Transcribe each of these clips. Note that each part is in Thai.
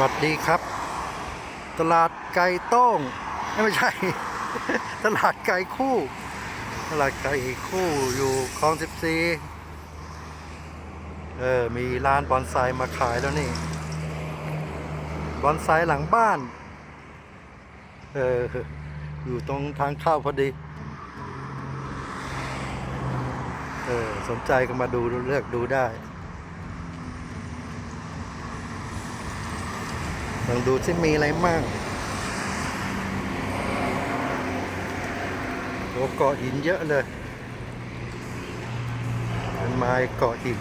วัสดีครับ ตลาดไก่ต้อ้ยไม่ใช่ ตลาดไก่คู่ ตลาดไก่คู่อยู่คลองสิบสี่เออ มีร้านบอนไซมาขายแล้วนี่ บอนไซหลังบ้าน เออ อยู่ตรงทางเข้าพอดี เออ สนใจก็มาดูเลือกดูได้ ลองดูที่มีอะไรมั่งโอ้เกาะหินเยอะเลยเป็นไม้เกาะหิน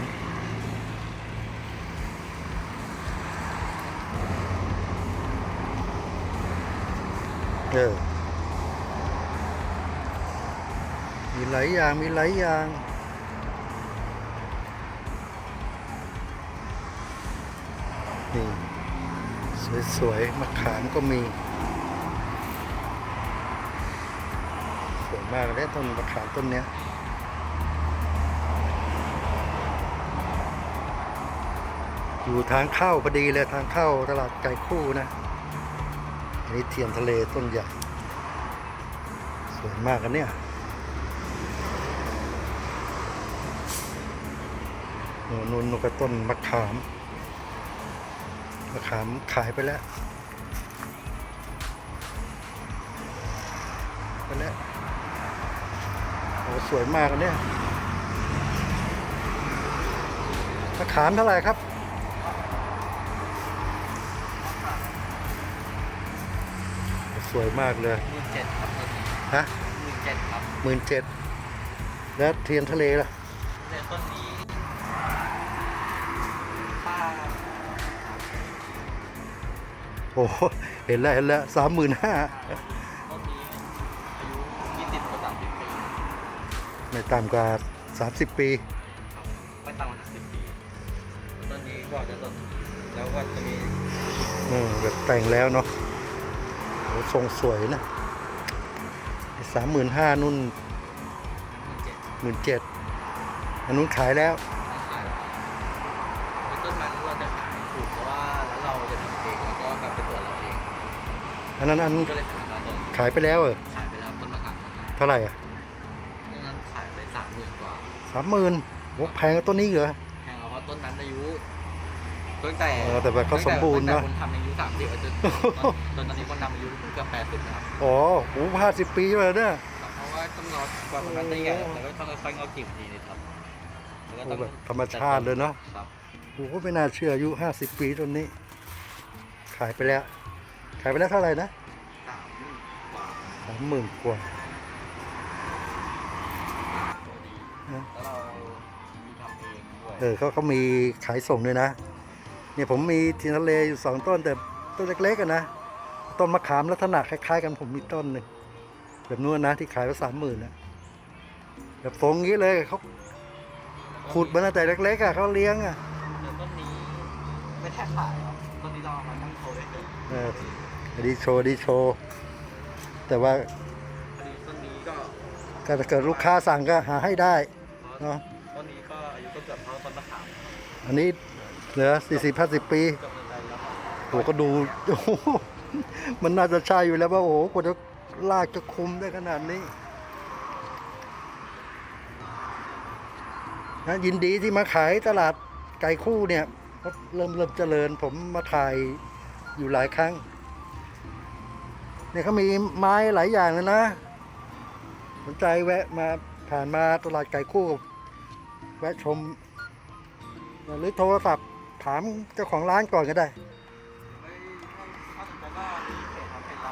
เออมีหลายอย่างมีหลายอย่างนี่ สวยๆมะขามก็มีสวยมากเลยต้นมะขามต้นเนี้ยอยู่ทางเข้าพอดีเลยทางเข้าตลาดไก่คู่นะอันนี้เทียนทะเลต้นใหญ่ สวยมากกันเนี่ยโน่นนู่นนกต้นมะขาม มะขามขายไปแล้วไปแล้วโอ้สวยมากอันเนี่ยมะขามเท่าไหร่ครับสวยมากเลยหมื่นเจ็ดครับต้นนี้ฮะหมื่นเจ็ดครับหมื่นเจ็ดแล้วเทียนทะเลล่ะในต้นนี้ อ้โหเห็นแล้วเห็นแล้วสามหมื่นห้ายี่สิบกว่าสามสิบปีไม่ต่ำกว่าสามสิบปี ไม่ต่ำกว่าสิบปีต้นนี้ก็จะต้นแล้วก็จะมีเออแบบแต่งแล้วเนาะโอ้ทรงสวยนะสามหมื่นห้านุ่นหมื่นเจ็ดหมื่นเจ็ดอันนู้นขายแล้ว อันนั้นอันก็เลยขายมาต้นขายไปแล้วเออขายไปแล้วต้นมะขามเท่าไหร่อะต้นนั้นขายไปสามหมื่นกว่าสามหมื่นโอ้แพงกว่าต้นนี้เหรอแพงเอาเพราะต้นนั้นอายุตั้งแต่เออแต่แบบเขาสมบูรณ์นะตั้งแต่คนทำอายุสามสิบจนจนตอนนี้คนทำอายุเกือบแปดสิบนะครับอ๋อโอ้ห้าสิบปีเลยเนี่ยเพราะว่าต้องรอกว่าคนนั้นได้ใหญ่แล้วก็ต้องค่อยๆงอกกิ่งทีนี่ครับแล้วก็โอ้ต้องแบบธรรมชาติเลยเนาะครับโอ้ไม่น่าเชื่ออายุห้าสิบปีต้นนี้ ขายไปแล้ว ขายไปแล้วเท่าไหร่นะสามกว่าสามหมื่นกว่าตัวดีนะแล้วเรามีทำเองด้วยเออเขาเขามีขายส่งด้วยนะ เนี่ยผมมีทีนทะเลอยู่สองต้นแต่ต้นเล็กๆกันนะ ต้นมะขามลักษณะคล้ายๆกันผมมีต้นหนึ่งแบบนู้นนะที่ขายไปสามหมื่นนะแบบฟงอย่างนี้เลยเขาขุดมาตั้งแต่เล็กๆอะเขาเลี้ยงอะแต่ต้นนี้ไม่แท้ขายครับต้นนี้เราเอามาตั้งโชว์เฉย เอออันนี้โชว์ดีโชว์แต่ว่าๆพอดีต้นนี้ก็ถ้าเกิดลูกค้าสั่งก็หาให้ได้เนาะต้นนี้ก็อายุก็เกือบเท่าต้นมะขามอันนี้เหลือสี่สิบห้าสิบปีเกือบเป็นไรแล้วครับโอ้ก็ดูโอ้โหมันน่าจะใช่อยู่แล้วว่าโอ้โหกว่าจะลากจะคุมได้ขนาดนี้นะยินดีที่มาขายตลาดไก่คู่เนี่ยก็เริ่มเริ่มเจริญผมมาถ่ายอยู่หลายครั้ง เนี่ยเขามีไม้หลายอย่างเลยนะ สนใจแวะมาผ่านมาตลาดไก่คู่ แวะชม หรือโทรศัพท์ถามเจ้าของร้านก่อนก็ได้ไม่ถ้าสนใจก็มีเพจครับเพจเรา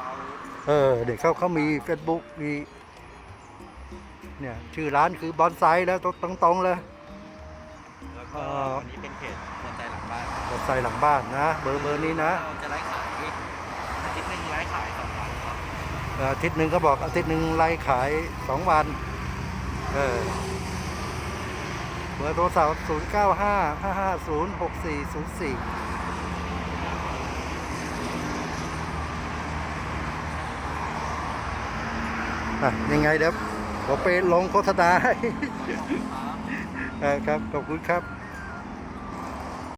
เออ เด็กเขาเขามี Facebook มี เนี่ย ชื่อร้านคือบอนไซแล้วตรงตรงๆเลย แล้วก็เอ่อวันนี้เป็นเพจสนใจหลังบ้านบอนไซหลังบ้านนะ เบอร์เบอร์นี้นะ เราจะไลฟ์ขายอาทิตย์หนึ่งไลฟ์ขายสองวันครับเอาทิตย์หนึ่งก็บอกอาทิตย์หนึ่งไล่ขายสองวัน เออเบอร์โทรศัพท์ศูนย์เก้าห้าห้าห้าศูนย์หกสี่ศูนย์สี่อะยังไงเดี๋ยวผมไปลงโฆษณาให้ครับ ขอบคุณครับ